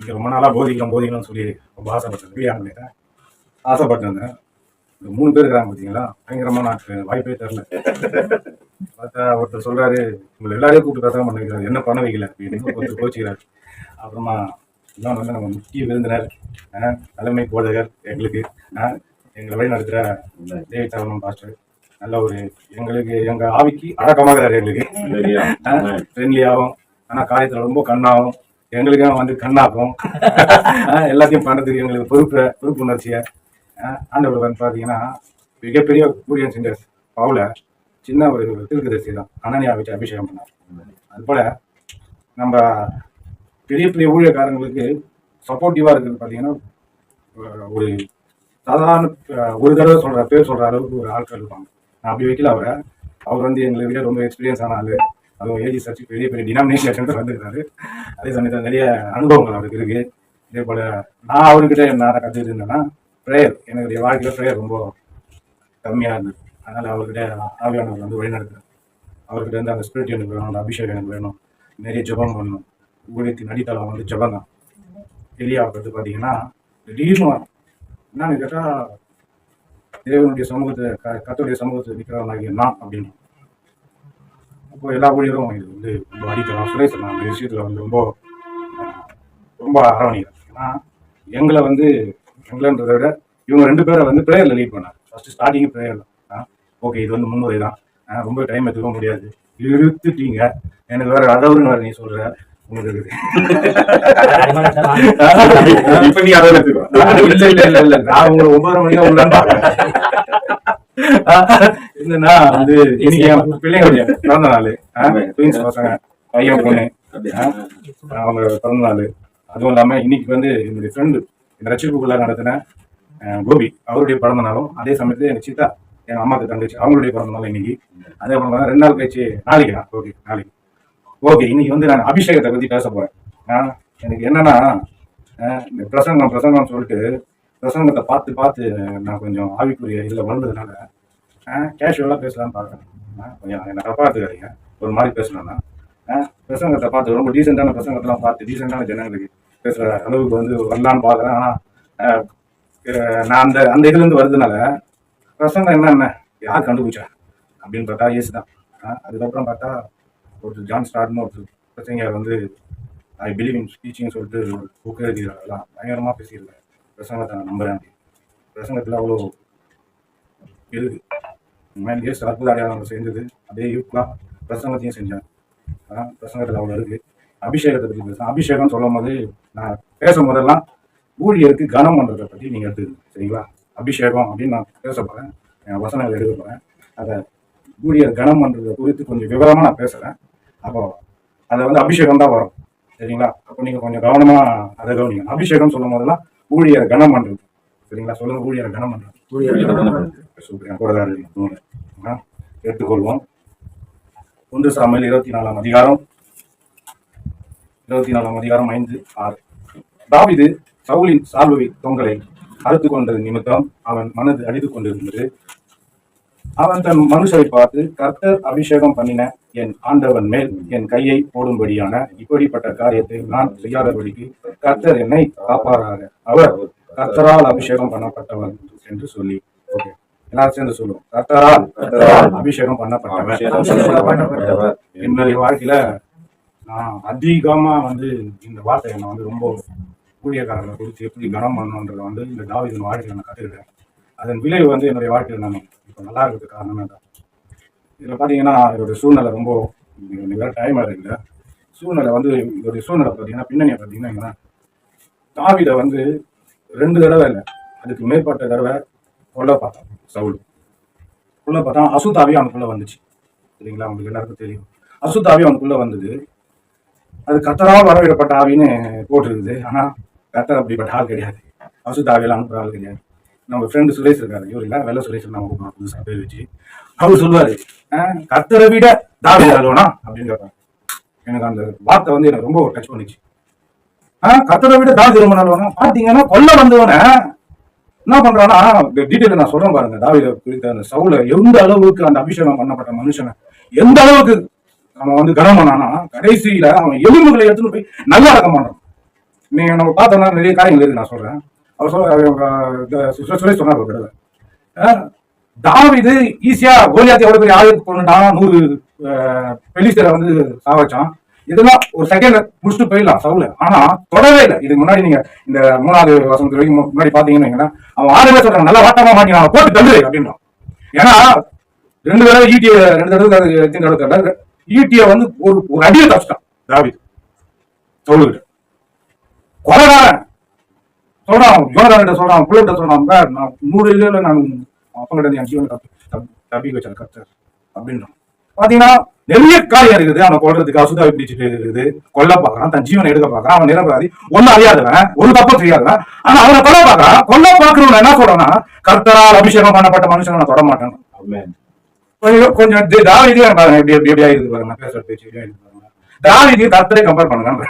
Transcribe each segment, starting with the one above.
இங்கே ரொம்ப நாளாக போதிக்கிறோம் போதிக்கணும்னு சொல்லி ரொம்ப ஆசைப்பட்டேன். வெளியாங்க ஆசைப்பட்டிருந்தேன் இந்த மூணு பேர் இருக்கிறாங்க பார்த்தீங்களா பயங்கரமா எனக்கு வாய்ப்பே தெரில பார்த்தா ஒருத்தர் சொல்றாரு உங்களை எல்லாரையும் கூப்பிட்டு பேச பண்ணிக்கிறாரு என்ன பண்ண வைக்கல? அப்படின்னு ஒருத்தர் கோச்சிக்கிறாரு. அப்புறமா இன்னொன்று வந்து நம்ம முக்கிய விருந்தினர் தலைமை போதகர் எங்களுக்கு எங்களை வழி நடத்துகிற தேவி சரவணன் பாஸ்டர் நல்ல ஒரு எங்களுக்கு எங்க ஆவிக்கு அடக்கமாகிறாரு எங்களுக்கு. ஃப்ரெண்ட்லியாகவும் ஆனா காரியத்துல ரொம்ப கண்ணாகும் எங்களுக்காக வந்து கண்ணாக்கும். எல்லாத்தையும் பண்ணுறதுக்கு எங்களுக்கு பொறுப்பு பொறுப்புணர்ச்சியை? ஆண்டவர் வந்து பார்த்தீங்கன்னா மிகப்பெரிய ஊழியன் சிங்கர்ஸ் பவுல சின்ன ஒரு திருக்குதரிசி தான். அனனியா வச்சு அபிஷேகம் பண்ணார். அதுபோல் நம்ம பெரிய பெரிய ஊழியக்காரங்களுக்கு சப்போர்ட்டிவாக இருக்கிறது பார்த்தீங்கன்னா ஒரு சாதாரண ஒரு தடவை சொல்கிற பேர் சொல்கிற அளவுக்கு ஒரு ஆட்கள் இருப்பாங்க. நான் அப்படி வைக்கல அவரை. அவர் வந்து எங்களை விட ரொம்ப எக்ஸ்பீரியன்ஸ் ஆனாலும் அதுவும் ஏஜி சர்ச் பெரிய பெரிய டினாமினேஷன் வந்துருக்காரு. அதே சமயத்தில் நிறைய அனுபவங்கள் அவருக்கு இருக்கு. இதே போல நான் அவர்கிட்ட என்ன கற்றுட்டு இருந்தேன்னா ப்ரேயர் என்னுடைய வாழ்க்கையில் ப்ரேயர் ரொம்ப கம்மியாக இருந்தது. அதனால் அவர்கிட்ட ஆவியானவர் வந்து வழிநடத்துறேன் அவர்கிட்ட வந்து அந்த ஸ்பிரிட் எனக்கு வேணும் அந்த அபிஷேகம் எனக்கு வேணும். நிறைய ஜெபம் பண்ணணும். ஊழியத்தின் அடித்தளம் வந்து ஜெபம் தான். எலியா வந்து பார்த்தீங்கன்னா திடீர்னு என்னன்னு கேட்டால் தேவனுடைய சமூகத்தை க- கர்த்தருடைய சமூகத்தை நிற்கிறவனாகிய நான் அப்படின்னு. அப்போ எல்லா ஊழியரும் இது வந்து ரொம்ப அடித்தலாம் சுரேஷ் நான் அந்த விஷயத்துல வந்து ரொம்ப ரொம்ப அரவணைக்கிறேன் ஏன்னா எங்களை வந்து எங்களைன்றதை விட இவங்க ரெண்டு பேரை வந்து ப்ரேயர்ல லீட் பண்ணாங்க. ஃபர்ஸ்ட் ஸ்டார்டிங் ப்ரேயர் தான் ஓகே இது வந்து முன்முறை தான். ரொம்ப டைம் எடுத்துக்க முடியாது. இழுத்துட்டீங்க. எனக்கு வேற அதவருன்னு வேற நீ சொல்ற. உங்களுக்கு இப்ப நீ அதை எடுத்துக்கோ இல்ல இல்ல இல்ல. நான் உங்களை ஒன்பதரை மணிக்கு பாக்குறேன் என்னன்னா வந்து இன்னைக்கு பிள்ளைங்களுடைய பிறந்த நாள் ட்வின்ஸ் பசங்க பையன் பொண்ணு. அவங்க பிறந்த நாள் அதுவும் இல்லாம இன்னைக்கு வந்து என்னுடைய ஃப்ரெண்டு இந்த ரட்சிப்புக்குள்ள நடத்தின கோபி அவருடைய பிறந்த நாளும் அதே சமயத்துல எங்க சித்தா எங்க அம்மாக்கு தங்கச்சி அவங்களுடைய பிறந்த நாள் இன்னைக்கு. அதே போல ரெண்டு நாள் கழிச்சு நாளைக்கு ஓகே நாளைக்கு. ஓகே இன்னைக்கு வந்து நான் அபிஷேகத்தை பத்தி பேச போறேன். எனக்கு என்னன்னா இந்த பிரசங்கம் பிரசங்கம் சொல்லிட்டு பிரசங்கத்தை பார்த்து பார்த்து நான் கொஞ்சம் ஆவிக்குரிய இதில் வளர்ந்ததுனால கேஷுவலாக பேசலாம்னு பார்க்குறேன். கொஞ்சம் என்னை தப்பாக எடுத்துக்காதீங்க ஒரு மாதிரி பேசணும்னா பிரசங்கத்தை பார்த்து ரொம்ப டீசெண்டான பிரசங்கத்தெல்லாம் பார்த்து டீசெண்டான ஜனங்களுக்கு பேசுகிற அளவுக்கு வந்து வரலான்னு பார்க்குறேன். ஆனால் நான் அந்த அந்த இதுலேருந்து வருதுனால பிரசங்கம் என்ன என்ன? யார் கண்டுபிடிச்சா? அப்படின்னு பார்த்தா ஏசு தான். அதுக்கப்புறம் பார்த்தா ஒரு ஜான் ஸ்டார்ட்னு ஒரு பிரச்சனைங்க வந்து ஐ பிலீவ் இன் ஸ்பீச்சிங் சொல்லிட்டு ஒரு புக் எழுதிடுறாங்கலாம் பயங்கரமாக பேசியிருக்காரு. பிரசங்கத்தை நான் நம்புகிறேன் பிரசங்கத்தில் அவ்வளோ இருக்குது உண்மையில சிறப்பு அற்புத அடையாளங்கள் செஞ்சது அதே யூத்லாம் பிரசங்கத்தையும் செஞ்சேன். அதான் பிரசங்கத்தில் அவ்வளோ இருக்குது அபிஷேகத்தை பற்றி பேசுகிறேன் அபிஷேகம் சொல்லும் போது நான் பேசும் போதெல்லாம் ஊழியருக்கு கனம் பண்ணுறதை பற்றி நீங்கள் எடுத்துக்கணும் சரிங்களா? அபிஷேகம் அப்படின்னு நான் பேச போகிறேன் என் வசனங்கள் எழுத போகிறேன் அதை ஊழியர் கனம் பண்ணுறதை குறித்து கொஞ்சம் விவரமாக நான் பேசுகிறேன் அப்போ அதை வந்து அபிஷேகம் தான் வரும். சரிங்களா? அப்போ நீங்கள் கொஞ்சம் கவனமாக அதை கவனிங்க. அபிஷேகம் சொல்லும் போதெல்லாம் ஊழியர் கனம் பண்ணுறது சரிங்களா? சொல்லுங்க ஊழியர் கனம். ஆ, எடுத்துக்கொள்வோம் ஒன்று சாமியில் இருபத்தி நாலாம் அதிகாரம். இருபத்தி நாலாம் அதிகாரம் ஐந்து ஆறு. தாவிது சவுலின் சால்வை தொங்கலை அறுத்து கொண்டது நிமித்தம் அவன் மனது அடித்துக் கொண்டிருந்தது. அவன் தன் மனுஷரை பார்த்து கர்த்தர் அபிஷேகம் பண்ணின என் ஆண்டவன் மேல் என் கையை போடும்படியான இப்படிப்பட்ட காரியத்தை நான் செய்யாதபடிக்கு கர்த்தர் என்னை காப்பாராக. அவர் கர்த்தரால் அபிஷேகம் பண்ணப்பட்டவன் என்று சொல்லி. ஓகே எல்லாரும் சேர்ந்து சொல்லுவோம். கர்த்தரால் கர்த்தரால் அபிஷேகம் பண்ணப்பட்டவர். என்னுடைய வாழ்க்கையில நான் அதிகமா வந்து இந்த வார்த்தையை நான் வந்து ரொம்ப ஊழியக்காரர்களை குறித்து எப்படி கனம் பண்ணணுன்றதை வந்து இந்த தாவீதின் வாழ்க்கையில நான் கத்துக்கிட்டேன். அதன் விளைவு வந்து என்னுடைய வாழ்க்கையில நான் இப்போ நல்லா இருக்கிறதுக்கு காரணமே தான் இதில் பார்த்தீங்கன்னா இதோடைய சூழ்நிலை ரொம்ப வேறு வேற டைம் இல்லை. சூழ்நிலை வந்து இதோடைய சூழ்நிலை பார்த்தீங்கன்னா பின்னணியை பார்த்தீங்கன்னா தாவீதை வந்து ரெண்டு தடவை இல்லை அதுக்கு மேற்பட்ட தடவை கொல்ல பார்த்தான் சவுல். கொல்ல பார்த்தா அசுதாவி அவனுக்குள்ளே வந்துச்சு. சரிங்களா? அவங்களுக்கு எல்லாருக்கும் தெரியும். அசுத்தாவி அவனுக்குள்ளே வந்தது. அது கத்தராக வரவிடப்பட்ட ஆவின்னு போட்டிருக்குது. ஆனால் கத்தர் அப்படிப்பட்ட ஆள் கிடையாது. அசுத்தாவியெல்லாம் அனுப்புகிற ஆள் கிடையாது. நம்ம ஃப்ரெண்டு சுரேஷ் இருக்காரு. இவர் இல்லை வெள்ள சுரேஷ் நம்ம கூப்பிடுவோம் புதுசா பேர் வச்சு. அவர் சொல்லுவாரு கத்தரை விட தாவி அழுவனா அப்படின்னு கேட்பாங்க எனக்கு அந்த வார்த்தை வந்து எனக்கு ரொம்ப டச் பண்ணிச்சு. ஆ கத்தரை விட தாவி ரொம்ப நல்லவனா பார்த்தீங்கன்னா கொல்ல வந்தவன என்ன பண்றானா டீட்டெயில் நான் சொல்றேன் பாருங்க. தாவித குறித்த அந்த சவுல எந்த அளவுக்கு அந்த அபிஷேகம் பண்ணப்பட்ட மனுஷனை எந்த அளவுக்கு நம்ம வந்து கனம் பண்ணானா கடைசியில அவன் எலும்புகளை எடுத்துட்டு போய் நல்லா அடக்கம் பண்றான் நீங்க நம்ம பார்த்தோம்னா நிறைய காரியங்கள் இருக்கு நான் சொல்றேன். அவர் சொல்ல சொன்னார் தாவிது ஈஸியா கோலியாத்தி எவ்வளவு பெரிய ஆயுத கொண்டுட்டான் நூறு பெலிஸ்டரை வந்து சாவச்சான் இதெல்லாம் ஒரு செகண்ட்ல முடிச்சுட்டு போயிடலாம் சவுல ஆனா தொடவே இல்லை. இதுக்கு முன்னாடி நீங்க இந்த மூணாவது வசந்த வரைக்கும் முன்னாடி பாத்தீங்கன்னு வைங்களேன், அவன் ஆறுமே சொல்றான் நல்லா வாட்டமா மாட்டி நான் போட்டு தள்ளு அப்படின்றான். ஏன்னா ரெண்டு தடவை ஈட்டிய ரெண்டு தடவை அது எத்தனை தடவை ஈட்டிய வந்து ஒரு ஒரு அடியை தப்பிச்சிட்டான் தாவீது. சவுலுகிட்ட. கொலகாரன். சொல்றான் யோனதான்கிட்ட சொல்றான் பிள்ளைகிட்ட சொல்றான் "பா, நான் நூறு இல்ல நான் அப்பங்கிட்ட என் ஜீவனை தப்பி தப்பி- தப்பி வச்சேன் கர்த்தர் அப்படின்றான். பாத்தீங்கன்னா நிறைய காரியம் இருக்குது அவனை கொல்றதுக்கு அசுதாவை பிடிச்சிட்டு இருக்குது. கொல்ல பாக்குறான் தன் ஜீவனை எடுக்க பாக்குறான் அவன் நிரபராதி. ஒன்னும் அறியாதவன் ஒரு தப்பும் செய்யாதவன் ஆனா அவனை கொல்ல பாக்குறான் கொல்ல பாக்குறவன் என்ன சொல்றான்னா கர்த்தரால் அபிஷேகம் பண்ணப்பட்ட மனுஷனை நான் தொட மாட்டேன். கொஞ்சம் தாவீதே பாருங்க எப்படி எப்படி எப்படி ஆயிருக்கு பாருங்க பேசுற பேச்சு பாருங்க. தாவீது கர்த்தரை கம்பேர் பண்ணுங்க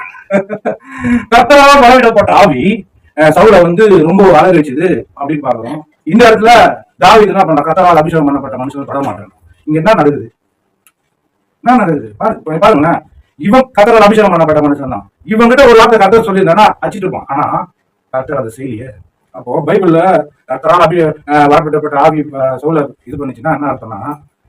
கர்த்தரால் வரவிடப்பட்ட ஆவி சவுலை வந்து ரொம்ப அலகரிச்சுது அப்படின்னு பாக்குறோம் இந்த இடத்துல தாவி என்ன பண்ற கத்தவால் அபிஷேகம் பண்ணப்பட்ட மனுஷன் பட மாட்டான் இங்க என்ன நடக்குது? என்ன நடக்குது? பாரு பாருங்களேன். இவன் கத்தவால் அபிஷேகம் பண்ணப்பட்ட மனுஷன் தான். இவங்கிட்ட ஒரு வார்த்தை கத்தர் சொல்லியிருந்தானா அச்சிட்டு இருப்பான். ஆனா கத்தர் அதை செய்யலையே. அப்போ பைபிள்ல கத்தரால் அபி வரப்பட்டப்பட்ட ஆவி அஹ், சவுலை இது பண்ணுச்சுன்னா என்ன அர்த்தம்னா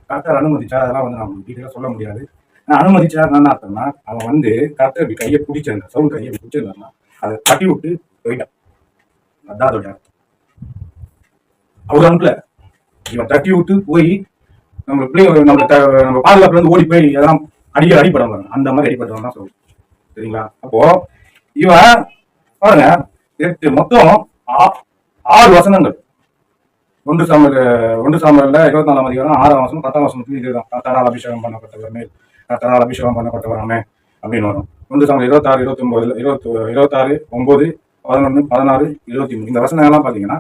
கத்தர் அனுமதிச்சா அதெல்லாம் வந்து நம்ம டீட்டெயிலாக சொல்ல முடியாது. நான் அனுமதிச்சார் என்ன அர்த்தம்னா அவன் வந்து கத்தர் கையை பிடிச்சிருந்தான் சவுல் கையை பிடிச்சிருந்தான். அதை தட்டி விட்டு போயிட்டான். அதான் அதோட அர்த்தம். இவன் தட்டி விட்டு போய் நம்ம பிள்ளைங்க நம்ம நம்ம பாதுகாப்புல இருந்து ஓடி போய் அதெல்லாம் அடிக்க அடிப்படம் அந்த மாதிரி அடிப்பட்டவன் தான் சொல்லுவோம் சரிங்களா? அப்போ இவன் பாருங்க எட்டு மொத்தம் ஆறு வசனங்கள். ஒன்று சாமல் ஒன்று சாமல்ல இருபத்தி நாலாம் அதிகாரம் ஆறாம் வசனம் பத்தாம் வசனத்துக்கு இதுதான் கத்தரால் அபிஷேகம் பண்ணப்பட்டவர் மேல் கத்தரால் அபிஷேகம் பண்ணப்பட்டவராமே அப்படின்னு வரும். ஒன்று சாமல் இருபத்தாறு இருபத்தி ஒன்பதுல இருபத்தி இருபத்தாறு ஒன்பது பதினொன்று பதினாறு இருபத்தி மூணு. இந்த வசனங்கள்லாம் எல்லாம் பாத்தீங்கன்னா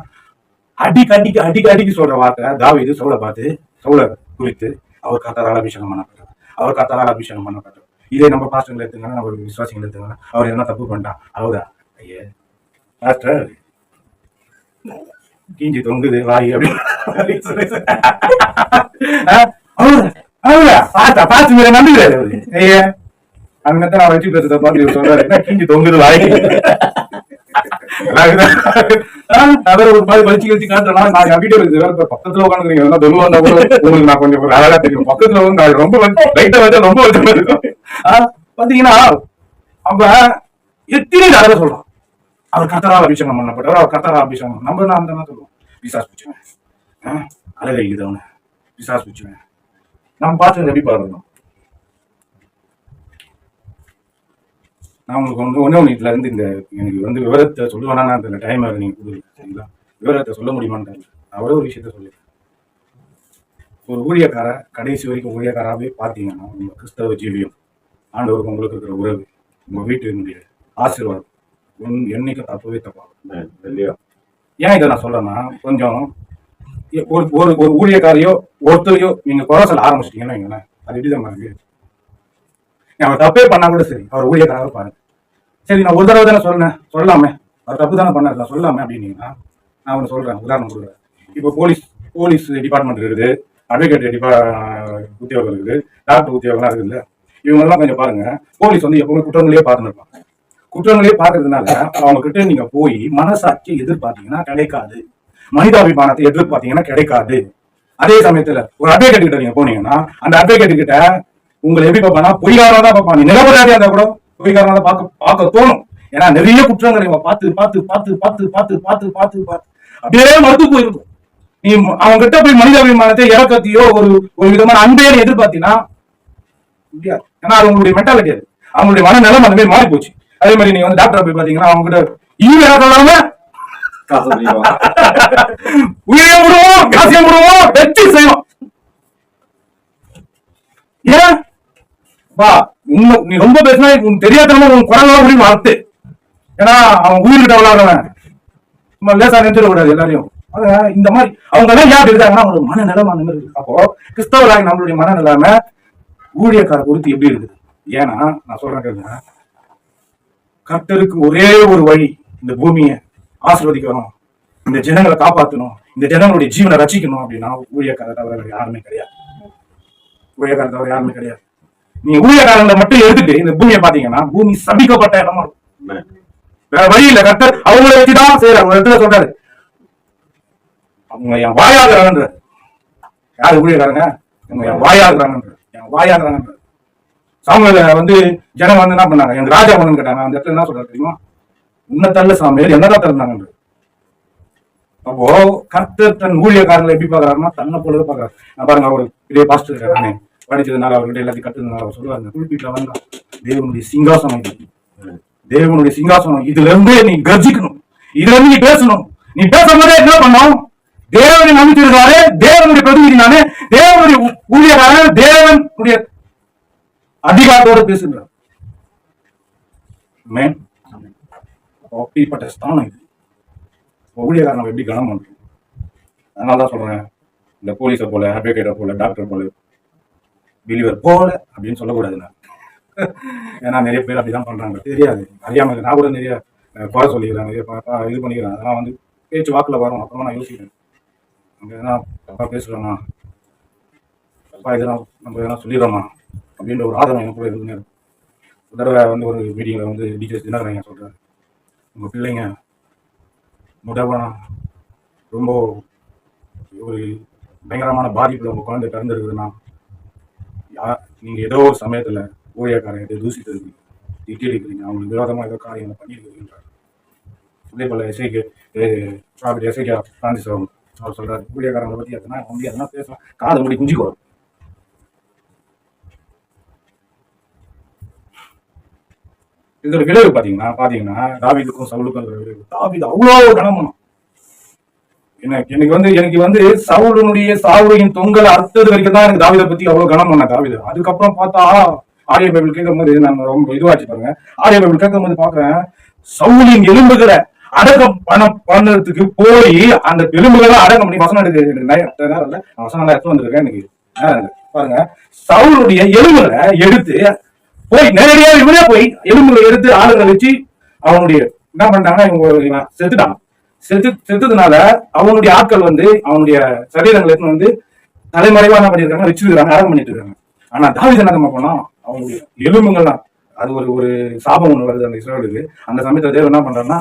அடிக்கு அடிக்கு அடிக்கு அடிக்கு சொல்ற வார்த்தை தாவிது சவுளை பார்த்து சவுளை குறித்து அவர் கத்தரால் அபிஷேகம் பண்ணப்பட்டார் அவர் கத்தரால் அபிஷேகம் பண்ணப்பட்டார் இதே நம்ம பாஸ்டர்களை எடுத்துங்கன்னா நம்ம விசுவாசிகள் எடுத்துங்கன்னா அவர் என்ன தப்பு பண்ணிட்டான்? அவதா ஐயே பாஸ்டர் கீஞ்சி தொங்குது வாய் அப்படின்னு சொல்லி பார்த்தா பார்த்து மேல நம்புகிறாரு ஐயா தான் நான் வச்சு பேசுறத பார்த்து சொல்றாரு. என்ன கீஞ்சி தொங்குது வாய் அவர் ஒரு மாதிரி வலிச்சு கழிச்சு காட்டுறேன் நான் வீடியோ இருக்கு வேற பக்கத்துல உட்காந்துருக்கீங்க கூட உங்களுக்கு நான் கொஞ்சம் அழகா தெரியும் பக்கத்துல வந்து ரொம்ப லைட்டா வச்சா ரொம்ப இருக்கும் ஆஹ், பாத்தீங்கன்னா அவ எத்தனை தடவை சொல்றான் அவர் கத்தரால் அபிஷேகம் பண்ணப்பட்டவர் அவர் கத்தரால் அபிஷேகம் நம்ம நான் தான் சொல்லுவோம் பிசாஸ் பிடிச்சுவேன். அழகை அவனை பிசாஸ் பிடிச்சுவேன். நம்ம பார்த்து எப்படி பாருங்க நான் உங்களுக்கு ஒன்று ஒன்றே ஒன்று இதுல இருந்து இந்த எனக்கு வந்து விவரத்தை சொல்லுவேன்னா அந்த டைம் நீங்க கொடுங்க சரிங்களா? விவரத்தை சொல்ல முடியுமான்னு நான் ஒரே விஷயத்த சொல்லி ஒரு ஊழியக்கார கடைசி வரைக்கும் ஊழியக்காராவே பார்த்தீங்கன்னா உங்க கிறிஸ்தவ ஜீவியம் ஆண்டவருக்கு உங்களுக்கு இருக்கிற உறவு உங்க வீட்டினுடைய ஆசீர்வாதம் உன் என்னைக்கும் தப்பவே தப்பாகும். Hallelujah. ஏன் இதை நான் சொல்றேன்னா கொஞ்சம் ஒரு ஒரு ஒரு ஊழியக்காரையோ ஒருத்தரையோ நீங்க குறை சொல்ல ஆரம்பிச்சிட்டீங்கன்னா அது எப்படிதான் இருக்கு? அவன் தப்பே பண்ணா கூட சரி அவர் ஊழியக்காராக பாருங்க. சரி நான் ஒரு தடவை தானே சொன்னேன். சொல்லலாமே அது தப்பு தானே பண்ணாரு சொல்லாமே சொல்லலாமே அப்படின்னீங்கன்னா நான் ஒன்று சொல்றேன். உதாரணம் சொல்றேன். இப்போ போலீஸ் போலீஸ் டிபார்ட்மெண்ட் இருக்குது. அட்வொகேட் டிபா உத்தியோகம் இருக்குது. டாக்டர் உத்தியோகம்லாம் இருக்குது இவங்கெல்லாம் கொஞ்சம் பாருங்க. போலீஸ் வந்து எப்பவுமே குற்றங்களையே பார்த்துருப்பாங்க. இருப்பாங்க குற்றங்களையே பார்க்கறதுனால அவங்க கிட்ட நீங்க போய் மனசாட்சி எதிர்பார்த்தீங்கன்னா கிடைக்காது. மனிதாபிமானத்தை எதிர்பார்த்தீங்கன்னா கிடைக்காது. அதே சமயத்துல ஒரு அட்வொகேட் கிட்ட நீங்க போனீங்கன்னா அந்த அட்வொகேட் கிட்ட உங்களை எப்படி பார்ப்பானா பொய்யாரா தான் பார்ப்பாங்க நீ இருந்தா கூட தான் பார்க்க பார்க்க தோணும். ஏன்னா நிறைய குற்றங்களை இவன் பார்த்து பார்த்து பார்த்து பார்த்து பார்த்து பார்த்து பார்த்து பார்த்து. அப்படியே மறுத்து போயிருக்கும். நீ அவங்க கிட்ட போய் மனிதாபிமானத்தை இறக்கத்தையோ ஒரு ஒரு விதமான அன்பையோ எதிர்பார்த்தீங்கன்னா முடியாது. ஏன்னா அது உங்களுடைய மென்டாலிட்டி அது. அவங்களுடைய மனநிலம் அந்த மாதிரி மாறி போச்சு அதே மாதிரி நீங்க வந்து டாக்டர் போய் பாத்தீங்கன்னா அவங்க கிட்ட ஈவு அதிகமா. உயிரை விடுவோம் காசியம் விடுவோம் வெற்றி செய்வோம். ஏன்? வா உண்மை நீ ரொம்ப பேசினா உனக்கு தெரியாதனமா உன் குரலாம் முடியும் வார்த்தை. ஏன்னா அவன் உயிர்கிட்ட விளாடுறவன் சும்மா லேசா நினைச்சிடக்கூடாது எல்லாரையும். இந்த மாதிரி அவங்க எல்லாம் யார் இருக்காங்கன்னா அவங்களோட மனநிலைமை அந்த மாதிரி இருக்கு. அப்போ கிறிஸ்தவராக நம்மளுடைய மனநிலைமை ஊழியக்கார பொறுத்து எப்படி இருக்குது? ஏன்னா நான் சொல்றேன் கர்த்தருக்கு ஒரே ஒரு வழி இந்த பூமியை ஆசிர்வதிக்கணும். இந்த ஜனங்களை காப்பாற்றணும் இந்த ஜனங்களுடைய ஜீவனை ரசிக்கணும் அப்படின்னா ஊழியக்கார தவிர யாருமே கிடையாது. ஊழியக்கார தவிர யாருமே கிடையாது. நீங்க ஊழியக்காரங்களை மட்டும் எடுத்துட்டு இந்த பூமியை பாத்தீங்கன்னா பூமி சபிக்கப்பட்ட இடமா இருக்கும். வேற வழி இல்ல. கர்த்தர் அவங்கள வச்சுதான் செய்யறாரு ஒரு இடத்துல சொல்றாரு. அவங்க என் வாயாகிறாங்கன்ற யாரு ஊழியக்காரங்க இவங்க என் வாயாகிறாங்கன்ற என் வாயாகிறாங்கன்ற சாமுவேல வந்து ஜனம் வந்து என்ன பண்ணாங்க? எங்க ராஜா ஒண்ணு கேட்டாங்க. அந்த இடத்துல என்ன சொல்றாரு தெரியுமா? உன்னை தள்ள சாமியார் என்னதான் தள்ளினாங்கன்ற அப்போ கர்த்தர் தன் ஊழியக்காரங்களை எப்படி பாக்குறாருன்னா தன்னை போலவே பாக்குறாரு நான் பாருங்க அவர் பெரிய பாஸ்டர் இருக்காரு. படித்ததுனால அவர்கிட்ட எல்லாத்தையும் கத்துனதுனால அவர் சொல்லுவாங்க குறிப்பிட்ட வந்தா தேவனுடைய சிங்காசனம் இது. தேவனுடைய சிங்காசனம் இதுல இருந்து நீ கர்ஜிக்கணும். இதுல இருந்து நீ பேசணும். நீ பேசும்போதே என்ன பண்ணும்? தேவனை நம்பிச்சிருக்காரு தேவனுடைய பிரதிநிதி நானே தேவனுடைய ஊ- ஊழியக்காரன் தேவனுடைய அதிகாரத்தோட பேசுகிறார். மேன் அப்படிப்பட்ட ஸ்தானம் இது. ஊழியக்காரன் நம்ம எப்படி கனம் பண்றோம்? அதனால தான் சொல்றேன். இந்த போலீஸை போல அட்வொகேட்டை போல டாக்டர் போல பிலிவர் போல அப்படின்னு சொல்லக்கூடாது நான் ஏன்னா நிறைய பேர் அப்படிதான் பண்றாங்க. தெரியாது. அறியாம நான் கூட நிறைய குறை சொல்லிக்கிறேன். நிறைய இது பண்ணிக்கிறேன். அதெல்லாம் வந்து பேச்சு வாக்குல வரும். அப்புறமா நான் யோசிக்கிறேன். நம்ம எதனா தப்பா பேசுறோமா? தப்பா எதனா நம்ம எதனா சொல்லிடுறோமா? அப்படின்ற ஒரு ஆதரவு எனக்கு கூட இருந்துனே ஒரு தடவை வந்து ஒரு மீட்டிங்கில் வந்து டீச்சர்ஸ் தினகரங்க சொல்கிறாரு உங்கள் பிள்ளைங்க முடவனா ரொம்ப ஒரு பயங்கரமான பாதிப்பில் உங்கள் குழந்தை பிறந்திருக்குதுன்னா யா நீங்க ஏதோ ஒரு சமயத்துல ஊழியக்காரங்கிட்ட தூசிட்டு இருக்கீங்க. திட்டி அடிக்கிறீங்க. அவங்களுக்கு விரோதமாக ஏதோ காரியங்களை பண்ணியிருக்கிறீங்கன்றார் இதே போல எஸ்ஐக்கு ப்ராஃபிட் எஸ்ஐக்கா பிரான்சிஸ் அவங்க அவர் சொல்கிறார் ஊழியக்காரங்களை பற்றி எதனா வந்து எதனா பேசலாம். காது முடி குஞ்சிக்கோ இதோட விளைவு பாத்தீங்கன்னா பாத்தீங்கன்னா தாவிதுக்கும் சவுலுக்கும் விளைவு. தாவிது அவ்வளோ கனமனம் எனக்கு எனக்கு வந்து எனக்கு வந்து சவுலனுடைய சாவுடையின் தொங்கல் அடுத்தது வரைக்கும் தான் எனக்கு தாவீதை பத்தி அவ்வளவு கனம் பண்ண தாவீது. அதுக்கப்புறம் பார்த்தா ஆரிய பைபிள் கேட்கும் போது நான் ரொம்ப இதுவாச்சு பாருங்க. ஆரிய பைபிள் கேட்கும் போது பாக்குறேன் சவுலின் எலும்புகளை அடக்கம் பண்ண பண்ணதுக்கு போய் அந்த எலும்புகளை அடக்கம் பண்ணி வசனம் எடுக்க எனக்கு நேரம் இல்ல. வசனம் எடுத்து வந்திருக்கேன் எனக்கு பாருங்க சவுளுடைய எலும்புகளை எடுத்து போய் நேரடியா இவனே போய் எலும்புகளை எடுத்து ஆளுங்களை வச்சு அவனுடைய என்ன பண்ணிட்டாங்கன்னா இவங்க செத்துட்டான். செத்து செத்ததுனால அவனுடைய ஆட்கள் வந்து அவனுடைய சரீரங்களை எடுத்துன்னு வந்து தலைமறைவா என்ன பண்ணிருக்காங்க வச்சிருக்காங்க அடக்கம் பண்ணிட்டு இருக்காங்க ஆனா தாவித என்ன தெரியுமா அவங்களுடைய எலும்புங்கள்லாம் அது ஒரு ஒரு சாபம் ஒண்ணு வருது அந்த இஸ்ரேலுக்கு அந்த சமயத்துல தேவன் என்ன பண்றாருன்னா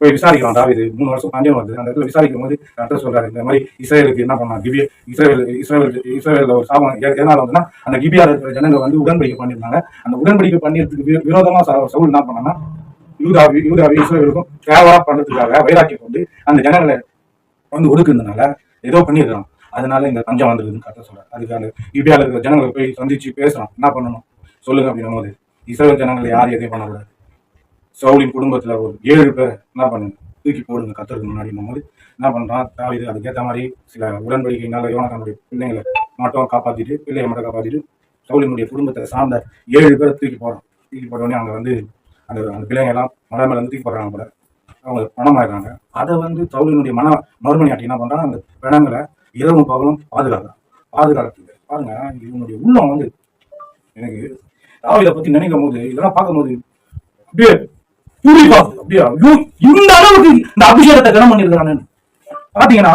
போய் விசாரிக்கலாம் தாவிது. மூணு வருஷம் பஞ்சம் வருது. அந்த இடத்துல விசாரிக்கும் போது கரெக்டாக சொல்றாரு இந்த மாதிரி இஸ்ரேலுக்கு என்ன பண்ணா கிபிய இஸ்ரேல் இஸ்ரேல் இஸ்ரேல ஒரு சாபம் எதனால வந்துன்னா அந்த கிபியா இருக்கிற ஜனங்க வந்து உடன்படிக்கை பண்ணியிருந்தாங்க. அந்த உடன்படிக்கை பண்ணியதுக்கு விரோதமா சவுல் என்ன பண்ணான்னா யூதாவி யூதாவி இஸ்ரேலுக்கும் கேவலா பண்றதுக்காக வைராக்கி கொண்டு அந்த ஜனங்களை வந்து ஒடுக்குறதுனால ஏதோ பண்ணிருக்கான் அதனால இந்த பஞ்சம் வந்திருக்குன்னு கரெக்டாக சொல்றாரு. அதுக்காக அந்த யூபியால இருக்கிற ஜனங்களை போய் சந்திச்சு பேசுறான். என்ன பண்ணணும்? சொல்லுங்க அப்படின்னும் போது இஸ்ரேல் ஜனங்களை யாரும் எதையும் பண்ணக்கூடாது. சவுலின் குடும்பத்துல ஒரு ஏழு பேர் என்ன பண்ணுங்க? தூக்கி போடுங்க கத்துறதுக்கு முன்னாடி போது என்ன பண்றான்? தாவிது அதுக்கேற்ற மாதிரி சில உடன்படிக்கைனால யோனக்கானுடைய பிள்ளைங்களை மட்டும் காப்பாத்திட்டு பிள்ளையை மட்டும் காப்பாத்திட்டு சவுலினுடைய குடும்பத்தை சார்ந்த ஏழு பேரை தூக்கி போடுறான். தூக்கி போட்டோடனே அங்க வந்து அந்த அந்த பிள்ளைங்க எல்லாம் மலை மேலே வந்து தூக்கி போடுறாங்க கூட அவங்க பணம் அதை வந்து சவுலினுடைய மன மறுமணியாட்டி என்ன பண்ணுறாங்க அந்த பிணங்களை இரவும் பகலும் பாதுகாக்கிறான் பாதுகாக்கிறது பாருங்க இவனுடைய உள்ளம் வந்து எனக்கு ராவில பத்தி நினைக்கும் போது இதெல்லாம் பார்க்கும்போது அப்படியே பூரிப்பாகுது அப்படியா ஐயோ, இந்த அளவுக்கு இந்த அபிஷேகத்தை கனம் பண்ணியிருக்கிறானு பாத்தீங்கன்னா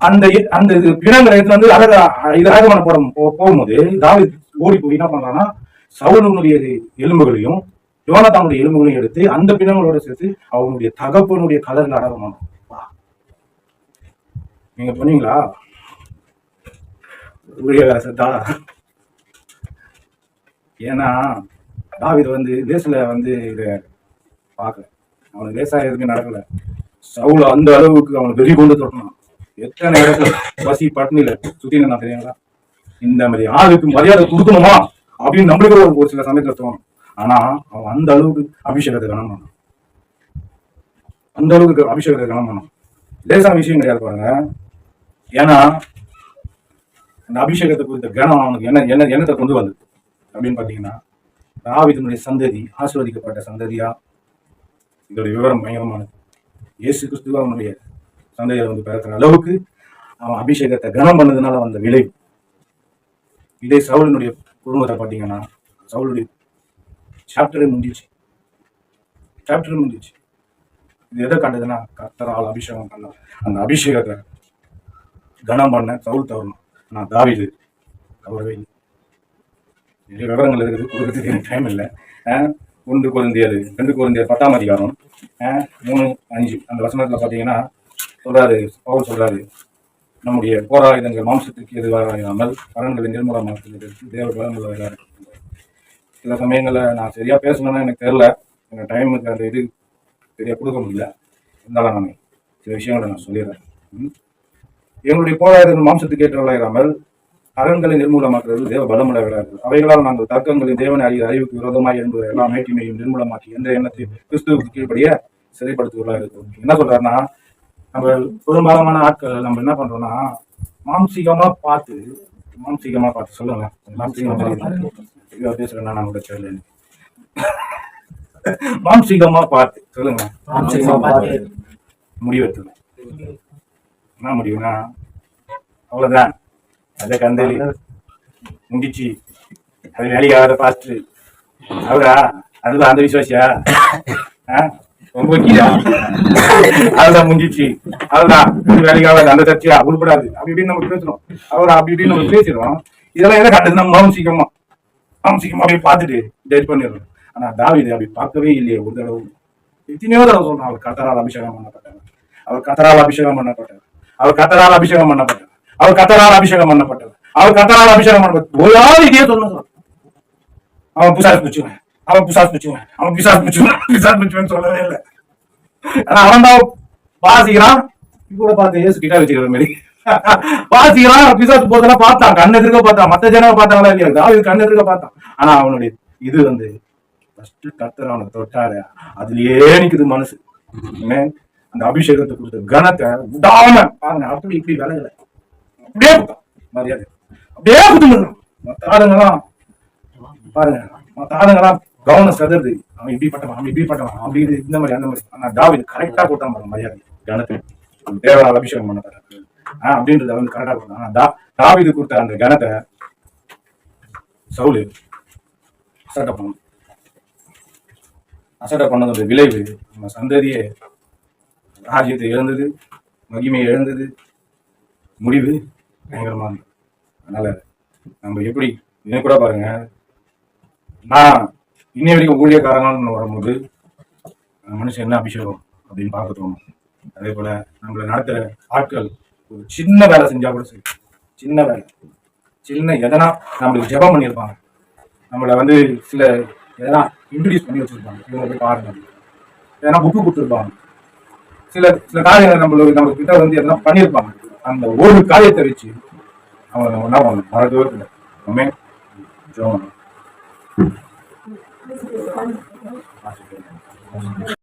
அந்த அந்த இது பிணங்களை எடுத்து வந்து அழக இது அழகமான போட போ- போகும்போது தாவி ஓடி போய் என்ன பண்றான்னா சவுனுடைய எலும்புகளையும் யோனத்தானுடைய எலும்புகளையும் எடுத்து அந்த பிணங்களோட சேர்த்து அவனுடைய தகப்பனுடைய கலர்ல அடக்கம் நீங்க சொன்னீங்களா? வேலை செத்தா ஏன்னா தாவீது வந்து லேசில் வந்து இதை பார்க்கல. அவனுக்கு லேசா எதுவுமே நடக்கல. சவுல அந்த அளவுக்கு அவனுக்கு வெறி கொண்டு தொடணும் எத்தனை இடத்துல? பசி பட்னியில சுத்தி நான் தெரியுங்களா? இந்த மாதிரி ஆளுக்கு மரியாதை கொடுக்கணுமா? அப்படின்னு நம்மளுக்கு ஒரு ஒரு சில சமயத்துல தோணும். ஆனா அவன் அந்த அளவுக்கு அபிஷேகத்தை கனம் பண்ணான் அந்த அளவுக்கு அபிஷேகத்தை கனம் பண்ணான் லேசா விஷயம் கிடையாது பாருங்க. ஏன்னா அந்த அபிஷேகத்தை குறித்த கனம் அவனுக்கு என்ன என்ன என்னத்தை கொண்டு வந்தது? அப்படின்னு பாத்தீங்கன்னா ராவிதனுடைய சந்ததி ஆசீர்வதிக்கப்பட்ட சந்ததியா? இதோட விவரம் பயங்கரமானது. இயேசு கிறிஸ்துவ அவனுடைய சந்ததியில வந்து பிறக்கிற அளவுக்கு அவன் அபிஷேகத்தை கனம் பண்ணதுனால வந்த விளைவு. இதே சவுலினுடைய குடும்பத்தை பார்த்தீங்கன்னா சவுளுடைய சாப்டரே முடிஞ்சிச்சு. சாப்டரே முடிஞ்சிச்சு. இது எதை காட்டுதுன்னா கத்தரால் அபிஷேகம் பண்ண அந்த அபிஷேகத்தை கனம் பண்ண சவுல் தவறணும். நான் தாவிது தவறவே இல்லை. நிறைய விவரங்கள் இருக்குது. கொடுக்கறதுக்கு எனக்கு டைம் இல்லை. ஒன்று குழந்தையர் ரெண்டு குழந்தையர் பத்தாம் அதிகாரம். மூணு அஞ்சு. அந்த வசனத்தில் பார்த்தீங்கன்னா சொல்கிறாரு பவுல் சொல்கிறாரு நம்முடைய போராயுதங்கள் மாம்சத்துக்கு எதிராக இல்லாமல் பலன்களை நிர்மூலமாக்குவதற்கு தேவ பலமுள்ளவர்களாக இருக்கின்றனர். சில சமயங்களில் நான் சரியாக பேசணும்னா எனக்கு தெரில எனக்கு டைமுக்கு அந்த இது சரியாக கொடுக்க முடியல. இருந்தாலும் நான் சில விஷயங்களை நான் சொல்லிடுறேன். எங்களுடைய போராயுதங்கள் மாம்சத்துக்கு ஏற்றவர்களாக இல்லாமல் அறன்களை நிர்மூலமாக்குறது தேவ பலமுள்ளவர்களாக அவைகளால் நாங்கள் தர்க்கங்களின் தேவனை அறிய அறிவுக்கு விரோதமாக என்பது எல்லா மேட்டிமையும் நிர்மூலமாக்கி எந்த எண்ணத்தை கிறிஸ்துவுக்கு கீழ்படிய சிறைப்படுத்துவர்களாக இருக்கும் என்ன சொல்றாருன்னா நம்ம பெரும்பாலமான ஆட்கள் நம்ம என்ன பண்றோம்னா மாம்சீகமா பார்த்து மாம்சீகமா பார்த்து சொல்லுங்க. மாம்சீகமா ஐயோ, பேசுறேன்னா நான் கூட எனக்கு. மாம்சீகமா பார்த்து சொல்லுங்க. மாம்சீகமா பார்த்து. முடிவெடுத்துங்க என்ன முடிவுனா அவ்வளவுதான். அத கந்தலி முடிச்சு அது வேலைக்காத பாஸ்ட் அவரா? அதுதான் அந்த விசுவாசியா? ரொம்ப கீழா அதுதான் முடிஞ்சிச்சு. அதுதான் இது வேலைக்காவது அந்த சர்ச்சையா? உருப்படாது. அப்படி இப்படின்னு நம்ம பேசுறோம். அவர்? அப்படி இப்படின்னு நம்ம பேசுறோம் இதெல்லாம் எதை காட்டுது? நம்ம அவன் மாம்சீகமா அப்படியே பார்த்துட்டு டேட் பண்ணிடுறோம் ஆனா தாவீது அப்படி பார்க்கவே இல்லையே ஒரு தடவை. எத்தனையோ தடவை சொல்றான் அவர் கத்தரால் அபிஷேகம் பண்ணப்பட்டார் அவர் கத்தரால் அபிஷேகம் பண்ணப்பட்டார் அவர் கத்தரால் அபிஷேகம் பண்ணப்பட்டார் அவர் கத்தரால் அபிஷேகம் பண்ணப்பட்டார் அவர் கத்தரால் அபிஷேகம் பண்ணப்பட்டார் ஒரு ஆள் இதே சொன்னது அவன் புசாஸ் பிடிச்சுவேன் அவன் பிசாஸ் பிடிச்சுவேன் அவன் பிசாஸ் பிடிச்சுவேன் பிசாஸ் பிடிச்சுவன் சொல்லவே இல்லை. ஆனா அவன் தான் பாசிக்கிறான் கூட பார்த்து ஏசு கிட்டா வச்சுக்கிற மாதிரி. வாசிக்கிறான் பிசாசு போதெல்லாம் பார்த்தான். கண்ணு எதிர்க்க பார்த்தான். மத்த ஜனங்க பார்த்தாங்களா? இல்லையா? தாவீது கண்ணு எதிர்க்க பார்த்தான். ஆனா அவனுடைய இது வந்து ஃபர்ஸ்ட் கத்தர் அவனை தொட்டாரு. அதுலயே நிக்குது மனசு. அந்த அபிஷேகத்தை கொடுத்த கனத்தை விடாம பாருங்க அப்படி இப்படி விலகல. அப்படியே மரியாதை. அப்படியே கொடுத்துருந்தான் மத்த ஆளுங்கெல்லாம் பாருங்க மத்த ஆளுங்கெல்லாம் கவனம் செதறது. அவன் இப்படி பட்டவன் அவன் இப்படி பட்டவன் அப்படி இந்த மாதிரி அந்த மாதிரி. ஆனா டாவிட் கரெக்டா கொடுத்தான் பாருங்க மரியாதை. கனத்தை தேவனால் அபிஷேகம் பண்ண அப்படின்றத வந்து கரெக்டா கொடுத்தாங்க ஆனா கொடுத்த அந்த கனத்தை சவுலு அசட்டை பண்ணணும். அசட்டை பண்ணதோட விளைவு நம்ம சந்ததியே ராஜ்யத்தை இழந்தது மகிமையை இழந்தது முடிவு பயங்கரமா இருந்தது. அதனால நம்ம எப்படி இன்னும் கூட பாருங்க நான் இன்னை வரைக்கும் ஊழியக்காரங்கன்னு வரும்போது மனுஷன் என்ன அபிஷேகம் அப்படின்னு பார்க்க தோணும் அதே போல நம்மளை நடத்துற ஆட்கள் ஒரு சின்ன வேலை செஞ்சா கூட சரி. சின்ன வேலை. சின்ன எதனா நம்மளுக்கு ஜெபம் பண்ணியிருப்பாங்க. நம்மளை வந்து சில எதனா இன்ட்ரடியூஸ் பண்ணி வச்சிருப்பாங்க. இவங்க போய் பாருங்க எதனா புக்கு கொடுத்துருப்பாங்க சில சில காரியங்கள் நம்மளுக்கு நம்ம கிட்ட வந்து எதனா பண்ணியிருப்பாங்க. அந்த ஒரு காரியத்தை வச்சு அவங்க நம்ம என்ன பண்ணணும்? மறக்கவே இல்லை நம்ம ஜெபம்